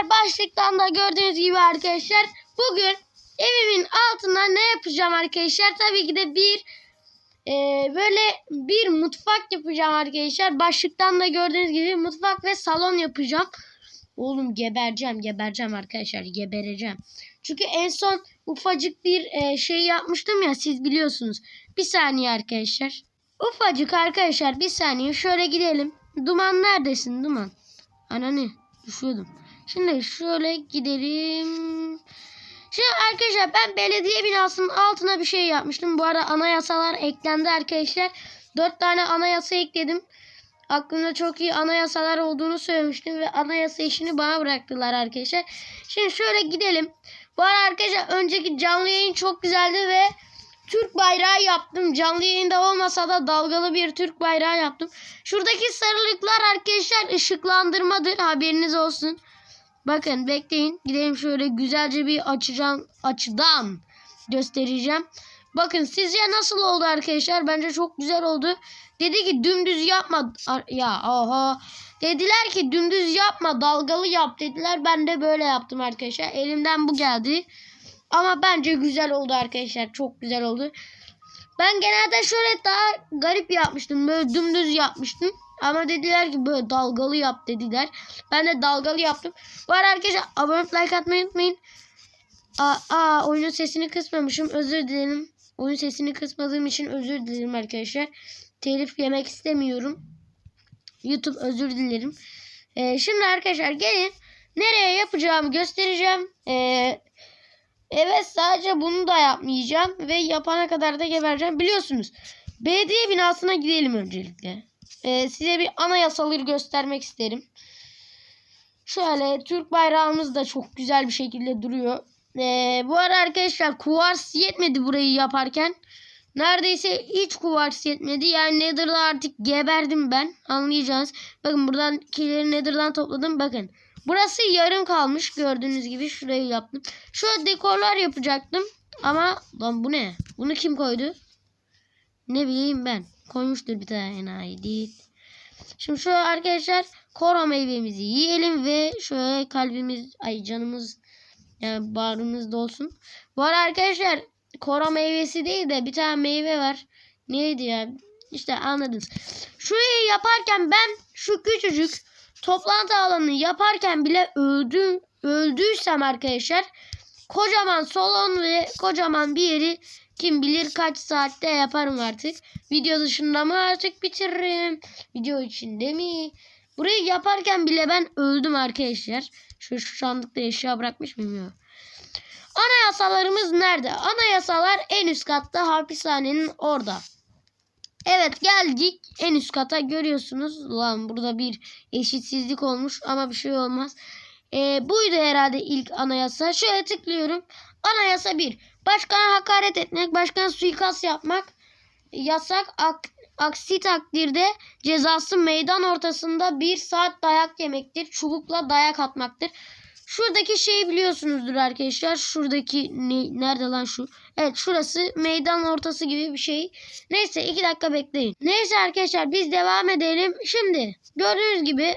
arkadaşlar başlıktan da gördüğünüz gibi arkadaşlar bugün evimin altına ne yapacağım arkadaşlar? Tabii ki de bir e, böyle bir mutfak yapacağım arkadaşlar. Başlıktan da gördüğünüz gibi mutfak ve salon yapacağım. Oğlum gebereceğim gebereceğim arkadaşlar gebereceğim. Çünkü en son ufacık bir e, şey yapmıştım ya siz biliyorsunuz. Bir saniye arkadaşlar. Ufacık arkadaşlar bir saniye şöyle gidelim. Duman neredesin Duman? Ananı düşüyordum. Şimdi şöyle gidelim. Şimdi arkadaşlar ben belediye binasının altına bir şey yapmıştım. Bu arada anayasalar eklendi arkadaşlar. Dört tane anayasa ekledim. Aklımda çok iyi anayasalar olduğunu söylemiştim ve anayasa işini bana bıraktılar arkadaşlar. Şimdi şöyle gidelim. Bu arada arkadaşlar önceki canlı yayın çok güzeldi ve Türk bayrağı yaptım. Canlı yayında olmasa da dalgalı bir Türk bayrağı yaptım. Şuradaki sarılıklar arkadaşlar ışıklandırmadır. Haberiniz olsun. Bakın bekleyin. Gidelim şöyle güzelce bir açacağım. Açıdan göstereceğim. Bakın sizce nasıl oldu arkadaşlar? Bence çok güzel oldu. Dedi ki dümdüz yapma. Ya oha. Dediler ki dümdüz yapma dalgalı yap dediler. Ben de böyle yaptım arkadaşlar. Elimden bu geldi. Ama bence güzel oldu arkadaşlar. Çok güzel oldu. Ben genelde şöyle daha garip yapmıştım. Böyle dümdüz yapmıştım. Ama dediler ki böyle dalgalı yap dediler. Ben de dalgalı yaptım. Bu arada arkadaşlar abone olup like atmayı unutmayın. Aa, aa oyunun sesini kısmamışım. Özür dilerim. Oyun sesini kısmadığım için özür dilerim arkadaşlar. Telif yemek istemiyorum. YouTube özür dilerim. Ee, şimdi arkadaşlar gelin. Nereye yapacağımı göstereceğim. Ee, Evet sadece bunu da yapmayacağım ve yapana kadar da gebereceğim. Biliyorsunuz belediye binasına gidelim öncelikle. Ee, size bir anayasaları göstermek isterim. Şöyle Türk bayrağımız da çok güzel bir şekilde duruyor. Ee, bu ara arkadaşlar kuvars yetmedi burayı yaparken. Neredeyse hiç kuvars yetmedi. Yani Nether'da artık geberdim ben. Anlayacağınız. Bakın buradan kileri Nether'dan topladım. Bakın. Burası yarım kalmış. Gördüğünüz gibi şurayı yaptım. Şöyle dekorlar yapacaktım. Ama lan bu ne? Bunu kim koydu? Ne bileyim ben. Koymuştur bir tane enayi. Şimdi şöyle arkadaşlar koro meyvemizi yiyelim ve şöyle kalbimiz ay canımız yani bağrımız dolsun. Bu arada arkadaşlar koro meyvesi değil de bir tane meyve var. Neydi ya? İşte anladınız. Şurayı yaparken ben şu küçücük toplantı alanını yaparken bile öldüm öldüysem arkadaşlar kocaman salon ve kocaman bir yeri kim bilir kaç saatte yaparım artık. Video dışında mı artık bitiririm? Video içinde mi? Burayı yaparken bile ben öldüm arkadaşlar. Şu, şu sandıkta eşya bırakmış ya? Anayasalarımız nerede? Anayasalar en üst katta hapishanenin orada. Evet geldik en üst kata görüyorsunuz. Lan burada bir eşitsizlik olmuş ama bir şey olmaz. Ee, buydu herhalde ilk anayasa. Şöyle tıklıyorum. Anayasa 1. Başkana hakaret etmek, başkana suikast yapmak yasak. Ak- aksi takdirde cezası meydan ortasında bir saat dayak yemektir. Çubukla dayak atmaktır. Şuradaki şeyi biliyorsunuzdur arkadaşlar. Şuradaki ne, nerede lan şu? Evet şurası meydan ortası gibi bir şey. Neyse iki dakika bekleyin. Neyse arkadaşlar biz devam edelim. Şimdi gördüğünüz gibi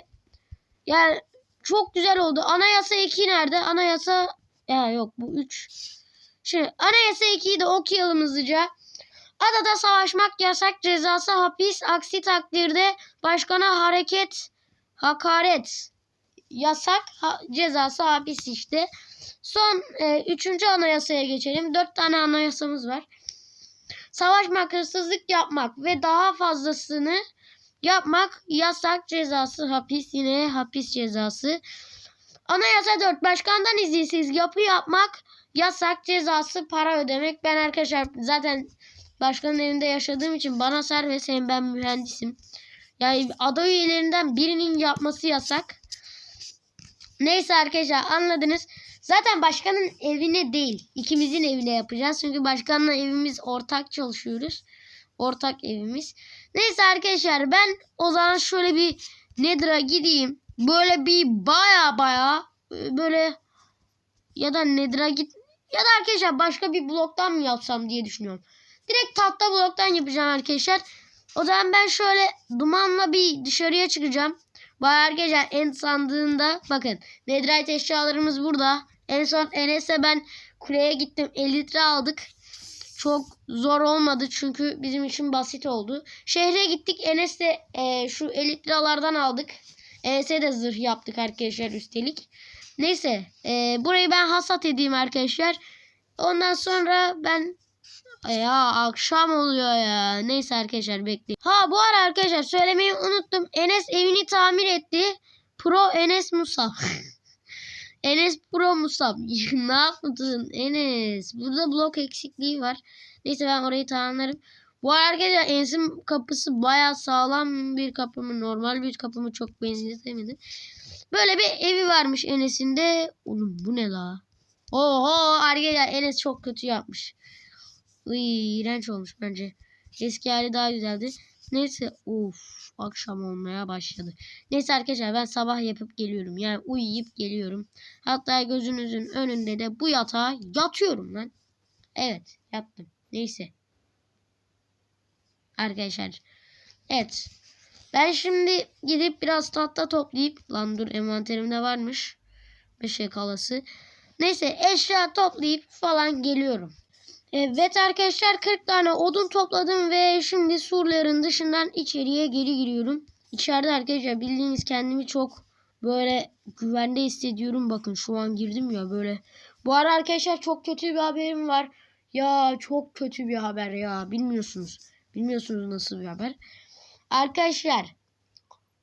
yani çok güzel oldu. Anayasa 2 nerede? Anayasa ya yok bu 3. Şimdi anayasa 2'yi de okuyalım hızlıca. Adada savaşmak yasak cezası hapis aksi takdirde başkana hareket hakaret yasak ha- cezası hapis işte. Son e, üçüncü anayasaya geçelim. Dört tane anayasamız var. Savaşmak, hırsızlık yapmak ve daha fazlasını yapmak yasak cezası hapis yine hapis cezası. Anayasa 4 başkandan izinsiz yapı yapmak yasak cezası para ödemek. Ben arkadaşlar zaten başkanın evinde yaşadığım için bana serbest hem ben mühendisim. Yani ada üyelerinden birinin yapması yasak. Neyse arkadaşlar anladınız. Zaten başkanın evine değil ikimizin evine yapacağız. Çünkü başkanla evimiz ortak çalışıyoruz. Ortak evimiz. Neyse arkadaşlar ben o zaman şöyle bir Nether'a gideyim. Böyle bir baya baya böyle ya da Nether'a git ya da arkadaşlar başka bir bloktan mı yapsam diye düşünüyorum. Direkt tahta bloktan yapacağım arkadaşlar. O zaman ben şöyle dumanla bir dışarıya çıkacağım. Bu arkadaşlar en sandığında bakın Netherite eşyalarımız burada. En son Enes'e ben kuleye gittim 50 litre aldık. Çok zor olmadı çünkü bizim için basit oldu. Şehre gittik Enes'le e, şu 50 litralardan aldık. Enes'e de zırh yaptık arkadaşlar üstelik. Neyse e, burayı ben hasat edeyim arkadaşlar. Ondan sonra ben ya akşam oluyor ya. Neyse arkadaşlar bekleyin. Ha bu ara arkadaşlar söylemeyi unuttum. Enes evini tamir etti. Pro Enes Musab. Enes Pro Musab. ne yaptın Enes? Burada blok eksikliği var. Neyse ben orayı tamamlarım. Bu ara arkadaşlar Enes'in kapısı baya sağlam bir kapı mı? Normal bir kapı mı? Çok benzetemedim. Böyle bir evi varmış Enes'in de. Oğlum bu ne la? Oho arkadaşlar Enes çok kötü yapmış. İğrenç olmuş bence. Eski hali daha güzeldi. Neyse of akşam olmaya başladı. Neyse arkadaşlar ben sabah yapıp geliyorum. Yani uyuyup geliyorum. Hatta gözünüzün önünde de bu yatağa yatıyorum lan. Evet yattım. Neyse. Arkadaşlar. Evet. Ben şimdi gidip biraz tahta toplayıp lan dur envanterimde varmış. Bir şey kalası. Neyse eşya toplayıp falan geliyorum. Evet arkadaşlar 40 tane odun topladım ve şimdi surların dışından içeriye geri giriyorum. İçeride arkadaşlar bildiğiniz kendimi çok böyle güvende hissediyorum. Bakın şu an girdim ya böyle. Bu ara arkadaşlar çok kötü bir haberim var. Ya çok kötü bir haber ya bilmiyorsunuz. Bilmiyorsunuz nasıl bir haber. Arkadaşlar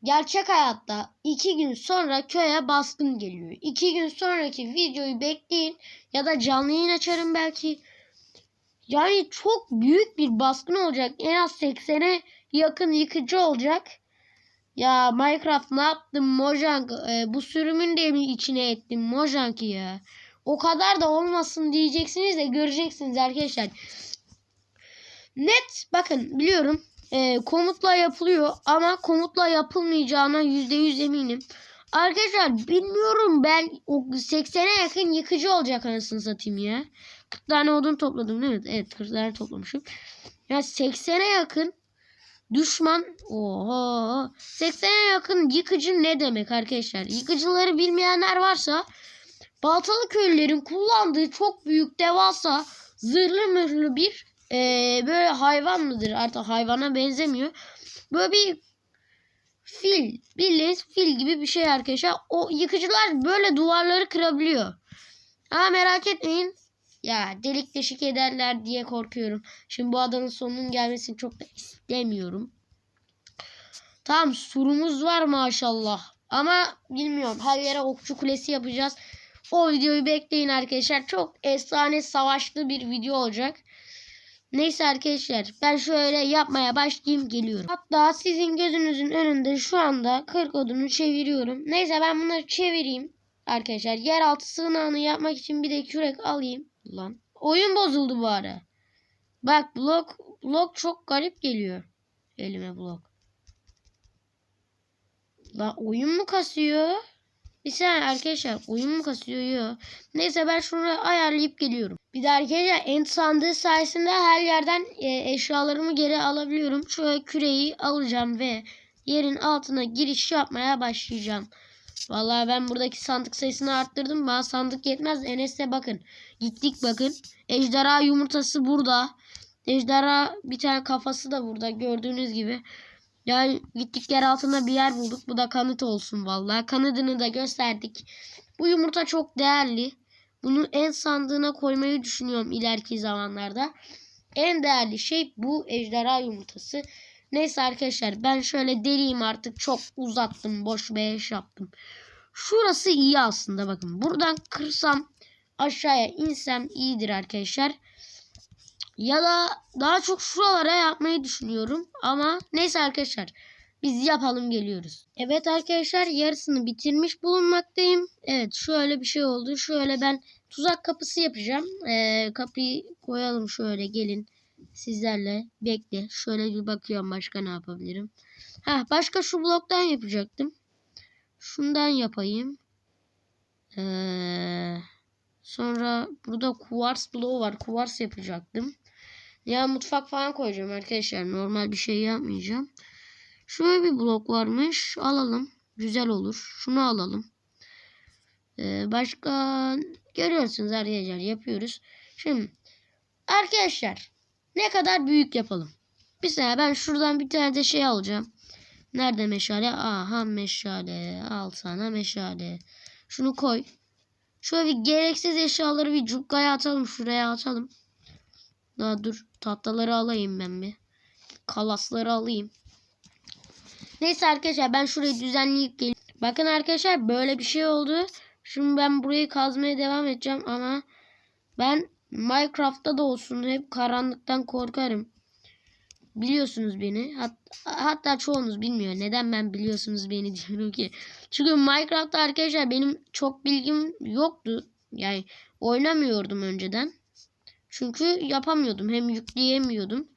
gerçek hayatta iki gün sonra köye baskın geliyor. İki gün sonraki videoyu bekleyin ya da canlı yayın açarım belki. Yani çok büyük bir baskın olacak. En az 80'e yakın yıkıcı olacak. Ya Minecraft ne yaptın Mojang? E, bu sürümün de mi içine ettim Mojang ya? O kadar da olmasın diyeceksiniz de göreceksiniz arkadaşlar. Net bakın biliyorum e, komutla yapılıyor ama komutla yapılmayacağına %100 eminim. Arkadaşlar bilmiyorum ben o 80'e yakın yıkıcı olacak anasını satayım ya. 40 tane odun topladım değil mi? Evet 40 tane toplamışım. Ya 80'e yakın düşman oho 80'e yakın yıkıcı ne demek arkadaşlar? Yıkıcıları bilmeyenler varsa Baltalı köylülerin kullandığı çok büyük devasa zırhlı mırhlı bir ee, böyle hayvan mıdır? Artık hayvana benzemiyor. Böyle bir fil. Bildiğiniz fil gibi bir şey arkadaşlar. O yıkıcılar böyle duvarları kırabiliyor. Ama merak etmeyin. Ya delik deşik ederler diye korkuyorum. Şimdi bu adanın sonunun gelmesini çok da istemiyorum. Tamam surumuz var maşallah. Ama bilmiyorum her yere okçu kulesi yapacağız. O videoyu bekleyin arkadaşlar. Çok efsane savaşlı bir video olacak. Neyse arkadaşlar ben şöyle yapmaya başlayayım geliyorum. Hatta sizin gözünüzün önünde şu anda 40 odunu çeviriyorum. Neyse ben bunları çevireyim. Arkadaşlar yeraltı sığınağını yapmak için bir de kürek alayım. Lan oyun bozuldu bu ara. Bak blok blok çok garip geliyor. Elime blok. La oyun mu kasıyor? Bir saniye arkadaşlar oyun mu kasıyor? Yok. Neyse ben şunu ayarlayıp geliyorum. Bir de arkadaşlar end sandığı sayesinde her yerden e, eşyalarımı geri alabiliyorum. Şöyle küreği alacağım ve yerin altına giriş yapmaya başlayacağım. Vallahi ben buradaki sandık sayısını arttırdım. Bana sandık yetmez. Enes'e bakın. Gittik bakın. Ejderha yumurtası burada. Ejderha bir tane kafası da burada gördüğünüz gibi. Yani gittik yer altında bir yer bulduk. Bu da kanıt olsun vallahi. Kanadını da gösterdik. Bu yumurta çok değerli. Bunu en sandığına koymayı düşünüyorum ileriki zamanlarda. En değerli şey bu ejderha yumurtası. Neyse arkadaşlar ben şöyle deliyim artık. Çok uzattım. Boş iş yaptım. Şurası iyi aslında bakın. Buradan kırsam aşağıya insem iyidir arkadaşlar. Ya da daha çok şuralara yapmayı düşünüyorum. Ama neyse arkadaşlar. Biz yapalım geliyoruz. Evet arkadaşlar yarısını bitirmiş bulunmaktayım. Evet şöyle bir şey oldu. Şöyle ben tuzak kapısı yapacağım. Ee, kapıyı koyalım şöyle gelin. Sizlerle bekle. Şöyle bir bakıyorum başka ne yapabilirim. Ha başka şu bloktan yapacaktım. Şundan yapayım. Ee, sonra burada kuvars bloğu var. Kuvars yapacaktım. Ya mutfak falan koyacağım arkadaşlar. Normal bir şey yapmayacağım. Şöyle bir blok varmış. Alalım. güzel olur. Şunu alalım. Ee, başka görüyorsunuz arkadaşlar yapıyoruz. Şimdi arkadaşlar ne kadar büyük yapalım. Saniye ben şuradan bir tane de şey alacağım. Nerede meşale? Aha meşale. Al sana meşale. Şunu koy. Şöyle bir gereksiz eşyaları bir cukkaya atalım. Şuraya atalım. Daha dur. Tahtaları alayım ben bir. Kalasları alayım. Neyse arkadaşlar ben şurayı düzenleyip geleyim. Bakın arkadaşlar böyle bir şey oldu. Şimdi ben burayı kazmaya devam edeceğim ama ben Minecraft'ta da olsun hep karanlıktan korkarım. Biliyorsunuz beni. Hat hatta çoğunuz bilmiyor. Neden ben biliyorsunuz beni diyorum ki. Çünkü Minecraft'ta arkadaşlar benim çok bilgim yoktu. Yani oynamıyordum önceden. Çünkü yapamıyordum. Hem yükleyemiyordum.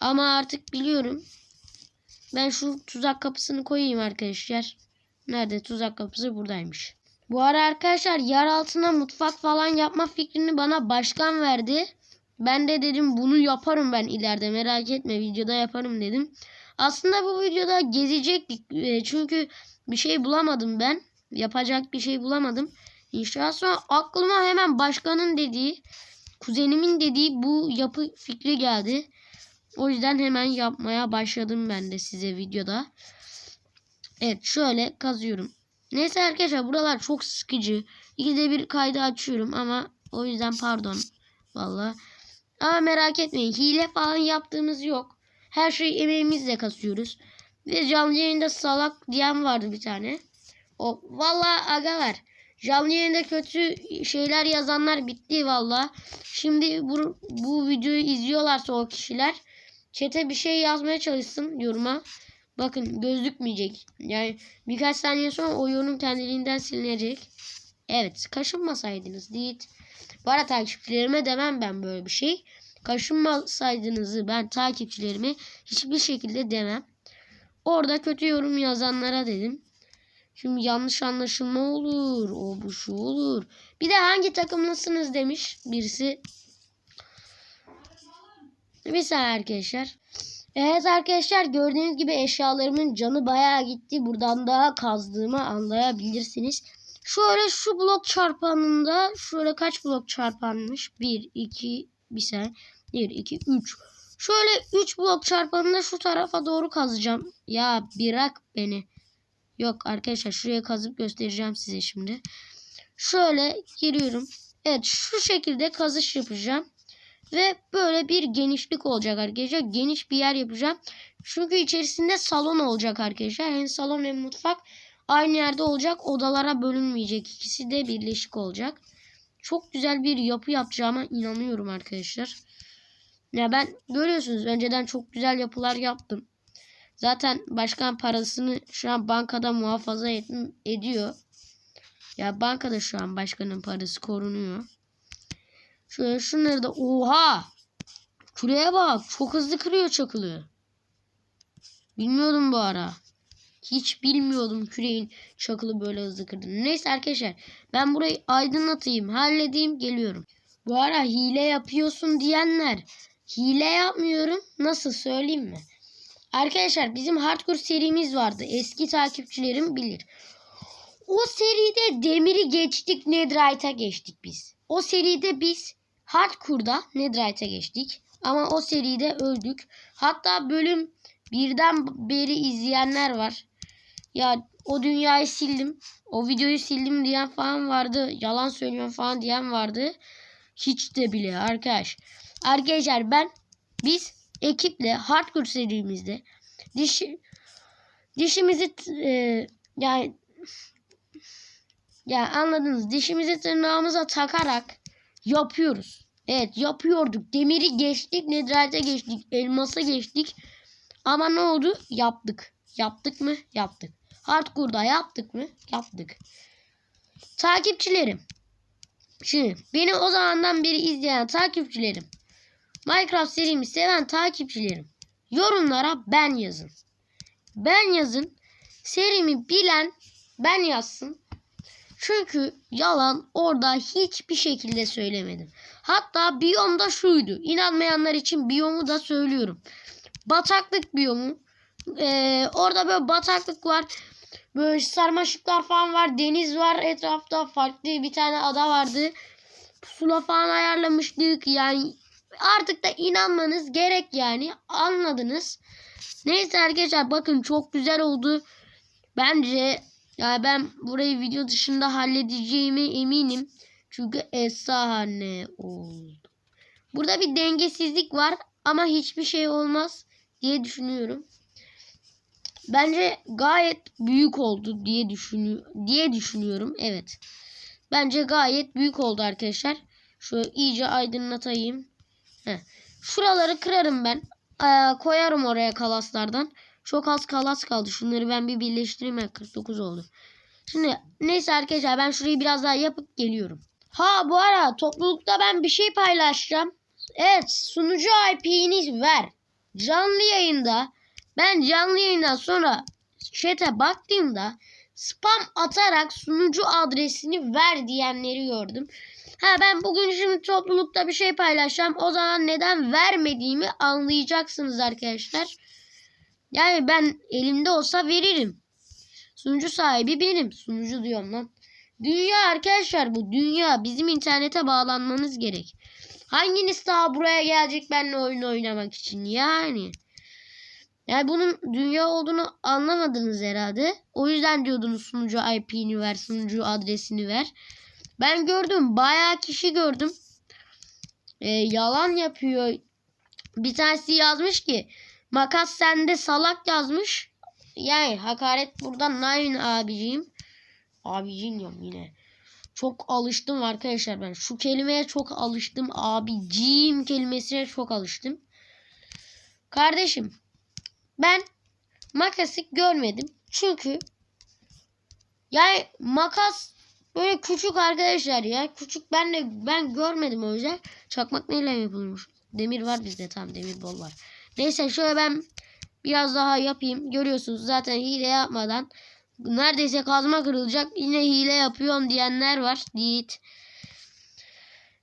Ama artık biliyorum. Ben şu tuzak kapısını koyayım arkadaşlar. Nerede tuzak kapısı buradaymış. Bu ara arkadaşlar yer altına mutfak falan yapma fikrini bana başkan verdi. Ben de dedim bunu yaparım ben ileride merak etme videoda yaparım dedim. Aslında bu videoda gezecektik e, çünkü bir şey bulamadım ben. Yapacak bir şey bulamadım. İnşallah sonra aklıma hemen başkanın dediği, kuzenimin dediği bu yapı fikri geldi. O yüzden hemen yapmaya başladım ben de size videoda. Evet şöyle kazıyorum. Neyse arkadaşlar buralar çok sıkıcı. İkide bir kaydı açıyorum ama o yüzden pardon. Vallahi. Ama merak etmeyin hile falan yaptığımız yok. Her şeyi emeğimizle kasıyoruz. Ve canlı yayında salak diyen vardı bir tane. O vallahi agalar. Canlı yayında kötü şeyler yazanlar bitti valla. Şimdi bu, bu videoyu izliyorlarsa o kişiler Çete bir şey yazmaya çalışsın yoruma. Bakın gözükmeyecek. Yani birkaç saniye sonra o yorum kendiliğinden silinecek. Evet kaşınmasaydınız değil. Bu arada takipçilerime demem ben böyle bir şey. Kaşınmasaydınızı ben takipçilerime hiçbir şekilde demem. Orada kötü yorum yazanlara dedim. Şimdi yanlış anlaşılma olur. O bu şu olur. Bir de hangi takımlısınız demiş birisi. Bir saniye arkadaşlar. Evet arkadaşlar gördüğünüz gibi eşyalarımın canı bayağı gitti. Buradan daha kazdığımı anlayabilirsiniz. Şöyle şu blok çarpanında şöyle kaç blok çarpanmış? 1, 2, bir saniye. 1, 2, 3. Şöyle 3 blok çarpanında şu tarafa doğru kazacağım. Ya bırak beni. Yok arkadaşlar şuraya kazıp göstereceğim size şimdi. Şöyle giriyorum. Evet şu şekilde kazış yapacağım. Ve böyle bir genişlik olacak arkadaşlar. Geniş bir yer yapacağım. Çünkü içerisinde salon olacak arkadaşlar. Hem salon hem mutfak aynı yerde olacak. Odalara bölünmeyecek. İkisi de birleşik olacak. Çok güzel bir yapı yapacağıma inanıyorum arkadaşlar. Ya ben görüyorsunuz önceden çok güzel yapılar yaptım. Zaten başkan parasını şu an bankada muhafaza et, ediyor. Ya bankada şu an başkanın parası korunuyor. Şöyle şunları da oha. Küreye bak. Çok hızlı kırıyor çakılı. Bilmiyordum bu ara. Hiç bilmiyordum küreğin çakılı böyle hızlı kırdığını. Neyse arkadaşlar ben burayı aydınlatayım, halledeyim, geliyorum. Bu ara hile yapıyorsun diyenler hile yapmıyorum. Nasıl söyleyeyim mi? Arkadaşlar bizim hardcore serimiz vardı. Eski takipçilerim bilir. O seride demiri geçtik, netherite'a geçtik biz. O seride biz Hardcore'da Netherite'e geçtik. Ama o seride öldük. Hatta bölüm birden beri izleyenler var. Ya o dünyayı sildim. O videoyu sildim diyen falan vardı. Yalan söylüyorum falan diyen vardı. Hiç de bile arkadaş. Arkadaşlar ben biz ekiple hardcore serimizde dişi dişimizi e, yani ya anladınız dişimizi tırnağımıza takarak yapıyoruz. Evet yapıyorduk. Demiri geçtik. Nedrite geçtik. Elmasa geçtik. Ama ne oldu? Yaptık. Yaptık mı? Yaptık. Hardcore'da yaptık mı? Yaptık. Takipçilerim. Şimdi beni o zamandan beri izleyen takipçilerim. Minecraft serimi seven takipçilerim. Yorumlara ben yazın. Ben yazın. Serimi bilen ben yazsın. Çünkü yalan orada hiçbir şekilde söylemedim. Hatta biyomda şuydu. İnanmayanlar için biyomu da söylüyorum. Bataklık biyomu. Ee, orada böyle bataklık var. Böyle sarmaşıklar falan var. Deniz var etrafta. Farklı bir tane ada vardı. Pusula falan ayarlamıştık. Yani artık da inanmanız gerek yani. Anladınız. Neyse arkadaşlar bakın çok güzel oldu. Bence ya ben burayı video dışında halledeceğime eminim. Çünkü efsane oldu. Burada bir dengesizlik var ama hiçbir şey olmaz diye düşünüyorum. Bence gayet büyük oldu diye düşünüyor diye düşünüyorum. Evet. Bence gayet büyük oldu arkadaşlar. Şöyle iyice aydınlatayım. Heh. Şuraları kırarım ben. Ee, koyarım oraya kalaslardan. Çok az kalas kaldı. Şunları ben bir birleştireyim. Ha, 49 oldu. Şimdi neyse arkadaşlar ben şurayı biraz daha yapıp geliyorum. Ha bu ara toplulukta ben bir şey paylaşacağım. Evet sunucu IP'ni ver. Canlı yayında ben canlı yayından sonra chat'e baktığımda spam atarak sunucu adresini ver diyenleri gördüm. Ha ben bugün şimdi toplulukta bir şey paylaşacağım. O zaman neden vermediğimi anlayacaksınız arkadaşlar. Yani ben elimde olsa veririm. Sunucu sahibi benim. Sunucu diyorum lan. Dünya arkadaşlar bu dünya. Bizim internete bağlanmanız gerek. Hanginiz daha buraya gelecek benimle oyun oynamak için yani. Yani bunun dünya olduğunu anlamadınız herhalde. O yüzden diyordunuz sunucu IP'ni ver, sunucu adresini ver. Ben gördüm. Bayağı kişi gördüm. Ee, yalan yapıyor. Bir tanesi yazmış ki makas sende salak yazmış. Yani hakaret buradan nine abiciğim. Abiciğim diyorum yine. Çok alıştım arkadaşlar ben. Şu kelimeye çok alıştım. Abiciğim kelimesine çok alıştım. Kardeşim ben makası görmedim. Çünkü yani makas böyle küçük arkadaşlar ya. Küçük ben de ben görmedim o yüzden. Çakmak neyle yapılmış? Demir var bizde tam demir bol var. Neyse şöyle ben biraz daha yapayım. Görüyorsunuz zaten hile yapmadan neredeyse kazma kırılacak. Yine hile yapıyorum diyenler var. Yiğit.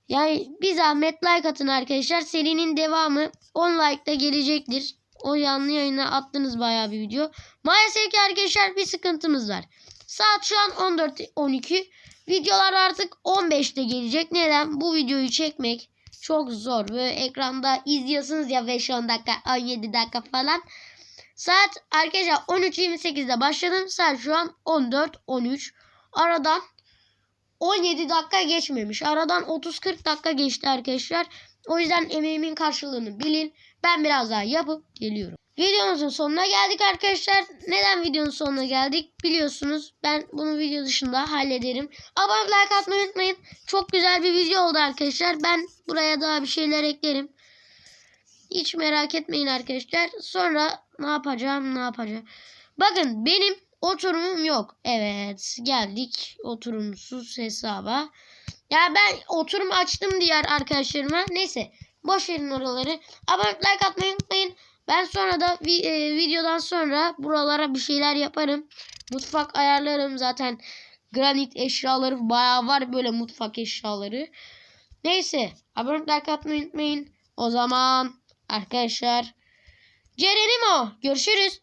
Yani bir zahmet like atın arkadaşlar. Serinin devamı 10 like'da gelecektir. O yanlı yayına attınız bayağı bir video. Maalesef ki arkadaşlar bir sıkıntımız var. Saat şu an 14.12. Videolar artık 15'te gelecek. Neden? Bu videoyu çekmek çok zor. Böyle ekranda izliyorsunuz ya 5-10 dakika 17 dakika falan. Saat arkadaşlar 13.28'de başladım. Saat şu an 14.13. Aradan 17 dakika geçmemiş. Aradan 30-40 dakika geçti arkadaşlar. O yüzden emeğimin karşılığını bilin. Ben biraz daha yapıp geliyorum. Videomuzun sonuna geldik arkadaşlar. Neden videonun sonuna geldik biliyorsunuz. Ben bunu video dışında hallederim. Abone like atmayı unutmayın. Çok güzel bir video oldu arkadaşlar. Ben buraya daha bir şeyler eklerim. Hiç merak etmeyin arkadaşlar. Sonra ne yapacağım ne yapacağım. Bakın benim oturumum yok. Evet geldik oturumsuz hesaba. Ya ben oturum açtım diğer arkadaşlarıma. Neyse boş verin oraları. Abone like atmayı unutmayın. Ben sonra da vi- e, videodan sonra buralara bir şeyler yaparım. Mutfak ayarlarım zaten. Granit eşyaları bayağı var böyle mutfak eşyaları. Neyse abone like atmayı unutmayın. O zaman arkadaşlar Ceren'im o. Görüşürüz.